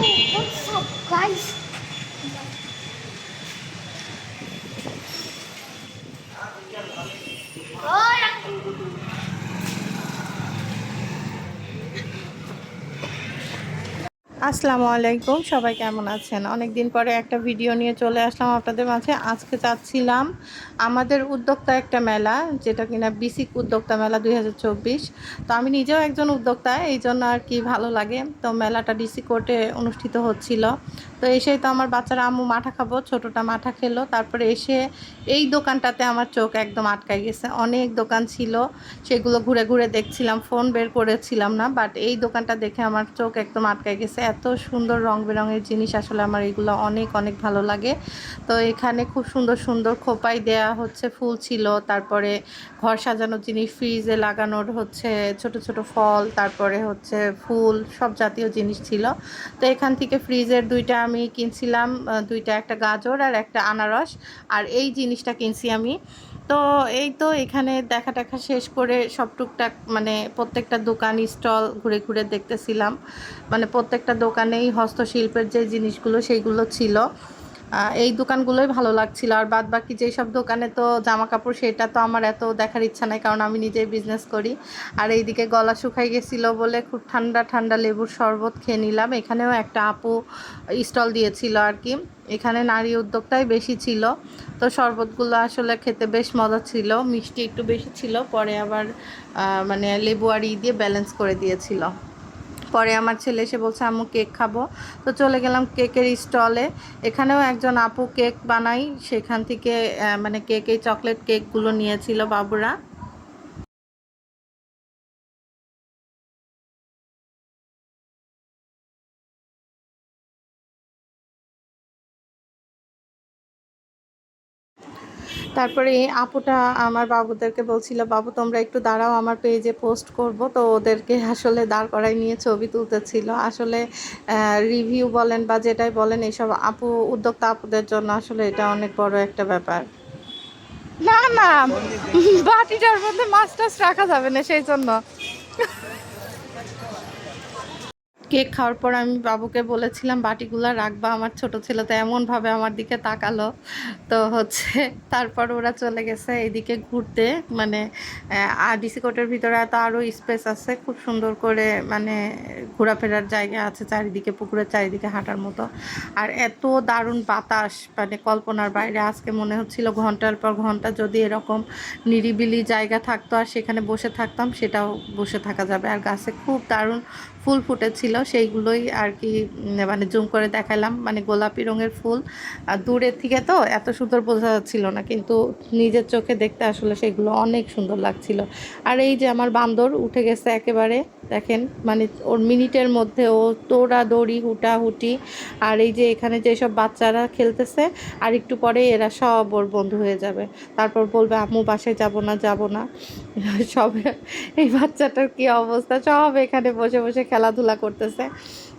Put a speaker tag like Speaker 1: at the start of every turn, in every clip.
Speaker 1: what's up, guys?
Speaker 2: আসসালামু আলাইকুম, সবাই কেমন আছেন? অনেক দিন পরে একটা ভিডিও নিয়ে চলে আসলাম আপনাদের মাঝে। আজকে চাচ্ছিলাম আমাদের উদ্যোক্তা একটা মেলা, যেটা কিনা বিসিক উদ্যোক্তা মেলা দুই হাজার চব্বিশ। তো আমি নিজেও একজন উদ্যোক্তা, এই জন্য আর কি ভালো লাগে। তো মেলাটা ডিসি কোর্টে অনুষ্ঠিত হচ্ছিল। তো এসেই তো আমার বাচ্চারা, আম্মু, মাঠা খাব। ছোটোটা মাঠা খেলো। তারপরে এসে এই দোকানটাতে আমার চোখ একদম আটকাই গেছে। অনেক দোকান ছিল, সেগুলো ঘুরে ঘুরে দেখছিলাম, ফোন বের করেছিলাম না বাট এই দোকানটা দেখে আমার চোখ একদম আটকাই গেছে। এত সুন্দর রং বেরঙের জিনিস আসলে আমার এগুলো অনেক অনেক ভালো লাগে। তো এখানে খুব সুন্দর সুন্দর খোপাই দেয়া হচ্ছে, ফুল ছিল, তারপরে ঘর সাজানোর জিনিস, ফ্রিজে লাগানোর হচ্ছে ছোট ছোট ফল, তারপরে হচ্ছে ফুল, সব জাতীয় জিনিস ছিল। তো এখান থেকে ফ্রিজের দুইটা আমি কিনছিলাম দুইটা একটা গাজর আর একটা আনারস। আর এই জিনিসটা কিনছি আমি। তো এই তো এখানে দেখা টাকা শেষ করে সব টুকটাক মানে প্রত্যেকটা দোকান, স্টল ঘুরে ঘুরে দেখতেছিলাম। মানে প্রত্যেকটা দোকানেই হস্তশিল্পের যে জিনিসগুলো, সেইগুলো ছিল। এই দোকানগুলোই ভালো লাগছিল। আর বাদ বাকি যেসব দোকানে তো জামা কাপড় সেটা তো আমার এত দেখার ইচ্ছা নাই, কারণ আমি নিজেই বিজনেস করি। আর এইদিকে গলা শুকাই গেছিল বলে খুব ঠান্ডা ঠান্ডা লেবুর শরবত খেয়ে নিলাম। এখানেও একটা আপু স্টল দিয়েছিল আর কি। এখানে নারী উদ্যোক্তাই বেশি ছিল। তো শরবতগুলো আসলে খেতে বেশ মজা ছিল, মিষ্টি একটু বেশি ছিল, পরে আবার মানে লেবু আর ই দিয়ে ব্যালেন্স করে দিয়েছিল। পরে আমার ছেলে এসে বলছে, আম্মু, কেক খাব। তো চলে গেলাম কেকের স্টলে। এখানেও একজন আপু কেক বানাই। সেখান থেকে মানে কেক, এই চকলেট কেকগুলো নিয়েছিল বাবুরা। তারপরে আপুটা আমার বাবুদেরকে বলছিল, বাবু, তোমরা একটু দাঁড়াও, আমার পেজে পোস্ট করব। তো ওদেরকে আসলে দাঁড় করাই নিয়ে ছবি তুলতেছিল। আসলে রিভিউ বলেন বা যেটাই বলেন এইসব আপু, উদ্যোক্তা আপুদের জন্য আসলে এটা অনেক বড় একটা ব্যাপার। না না, বাটিটার মধ্যে মাছ টাছ রাখা যাবে না, সেই জন্য। কেক খাওয়ার পর আমি বাবুকে বলেছিলাম, বাটিগুলো রাখবা, আমার ছোট ছেলে তো এমনভাবে আমার দিকে তাকালো। তো হচ্ছে তারপর ওরা চলে গেছে এদিকে ঘুরতে। মানে আর ডিসি কোর্টের ভিতরে তো আরও স্পেস আছে, খুব সুন্দর করে মানে ঘোরাফেরার জায়গা আছে চারিদিকে, পুকুরের চারিদিকে হাঁটার মতো। আর এত দারুণ বাতাস মানে কল্পনার বাইরে। আজকে মনে হচ্ছিল ঘণ্টার পর ঘণ্টা যদি এরকম নিরিবিলি জায়গা থাকতো আর সেখানে বসে থাকতাম, সেটাও বসে থাকা যাবে। আর গাছে খুব দারুণ ফুল ফুটেছিল। সেইগুলোই আর কি মানে জুম করে দেখালাম মানে গোলাপি রঙের ফুল। আর দূরের থেকে তো এত সুন্দর বোঝা যাচ্ছিল না, কিন্তু নিজের চোখে দেখতে আসলে সেগুলো অনেক সুন্দর লাগছিল। আর এই যে আমার বান্দর উঠে গেছে একেবারে, দেখেন মানে ওর মিনিটের মধ্যে ও দৌড়া দৌড়ি হুটা হুটি আর এই যে এখানে যেসব বাচ্চারা খেলতেছে, আর একটু পরে এরা সব ওর বন্ধু হয়ে যাবে। তারপর বলবে, আম্মু, বাসায় যাব না যাব না। সব এই বাচ্চাটার কি অবস্থা? সব এখানে বসে বসে খেলাধুলা করতেছে।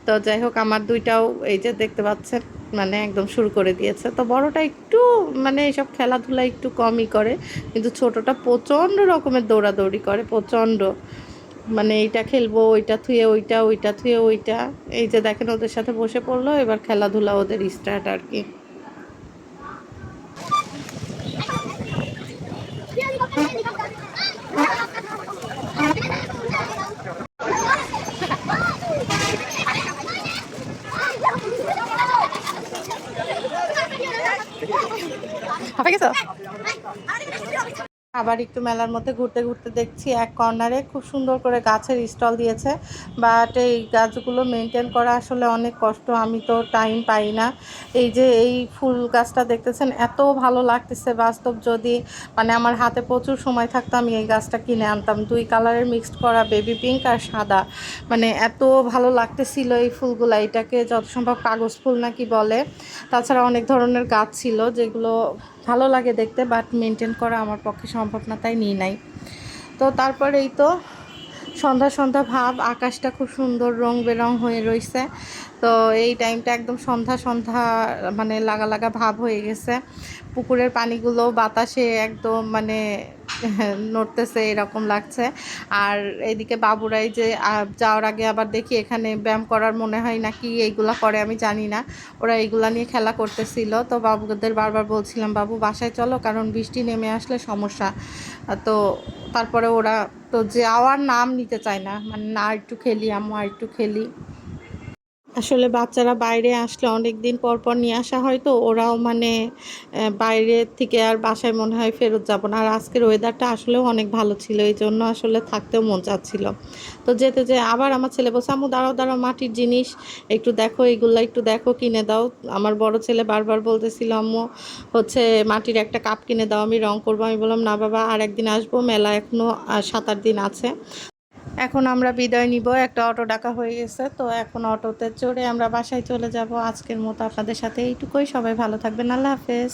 Speaker 2: তো যাই হোক, আমার দুইটাও এই যে দেখতে পাচ্ছেন মানে একদম শুরু করে দিয়েছে। তো বড়টা একটু মানে এইসব খেলাধুলা একটু কমই করে, কিন্তু ছোটটা প্রচণ্ড রকমের দৌড়াদৌড়ি করে, প্রচণ্ড। মানে এইটা খেলব, ওইটা থুয়ে, ওইটা ওইটা থুয়ে, ওইটা। এই যে দেখেন, ওদের সাথে বসে পড়ল, এবার খেলাধুলা ওদের স্টার্ট আর কি। আবার একটু মেলার মধ্যে ঘুরতে ঘুরতে দেখছি এক কর্নারে খুব সুন্দর করে গাছের স্টল দিয়েছে। বাট এই গাছগুলো মেনটেন করা আসলে অনেক কষ্ট, আমি তো টাইম পাই না। এই যে এই ফুল গাছটা দেখতেছেন, এত ভালো লাগতেছে বাস্তব যদি মানে আমার হাতে প্রচুর সময় থাকতো, আমি এই গাছটা কিনে আনতাম। দুই কালারের মিক্সড করা বেবি পিঙ্ক আর সাদা। মানে এত ভালো লাগতেছিল এই ফুলগুলো, এটাকে যত সম্ভব কাগজ ফুল নাকি বলে। তাছাড়া অনেক ধরনের গাছ ছিল যেগুলো ভালো লাগে দেখতে বাট মেনটেন করা আমার পক্ষে সম্ভব না, তাই নিই নাই। তো তারপর এই তো সন্ধ্যা সন্ধ্যা ভাব, আকাশটা খুব সুন্দর, রং বেরং হয়ে রয়েছে তো এই টাইমটা একদম সন্ধ্যা সন্ধ্যা মানে লাগা লাগা ভাব হয়ে গেছে। পুকুরের পানিগুলো, বাতাসে একদম মানে নড়তেছে, এরকম লাগছে। আর এদিকে বাবুরাই যে যাওয়ার আগে আবার দেখি এখানে ব্যায়াম করার মনে হয় নাকি এইগুলা করে, আমি জানি না। ওরা এইগুলা নিয়ে খেলা করতেছিল। তো বাবুদের বারবার বলছিলাম, বাবু, বাসায় চলো, কারণ বৃষ্টি নেমে আসলে সমস্যা। তো তারপরে ওরা, তো যাওয়ার নাম নিতে চায় না মানে না, একটু খেলি, আম্মু একটু খেলি। আসলে বাচ্চারা বাইরে আসলে অনেক দিন পর পর নিয়ে আসা হয় তো, ওরাও মানে বাইরে থেকে আর বাসায় মনে হয় ফেরত যাব না। আর আজকের ওয়েদারটা আসলেও অনেক ভালো ছিল এই জন্য আসলে থাকতেও মন চাচ্ছিল। তো যেতে যে, আবার আমার ছেলে বলছে, আম্মু, দাঁড়াও দাঁড়াও, মাটির জিনিস একটু দেখো, এগুলো একটু দেখো, কিনে দাও। আমার বড় ছেলে বারবার বলতেছিল, আম্মু, হচ্ছে মাটির একটা কাপ কিনে দাও, আমি রং করব। আমি বললাম, না বাবা আর একদিন আসব, মেলা এখনও সাত আট দিন আছে। এখন আমরা বিদায় নিব। একটা অটো ডাকা হয়ে গেছে, তো এখন অটোতে চড়ে আমরা বাসায় চলে যাব। আজকের মতো আপনাদের সাথে এইটুকুই। সবাই ভালো থাকবেন। আল্লাহ হাফেজ।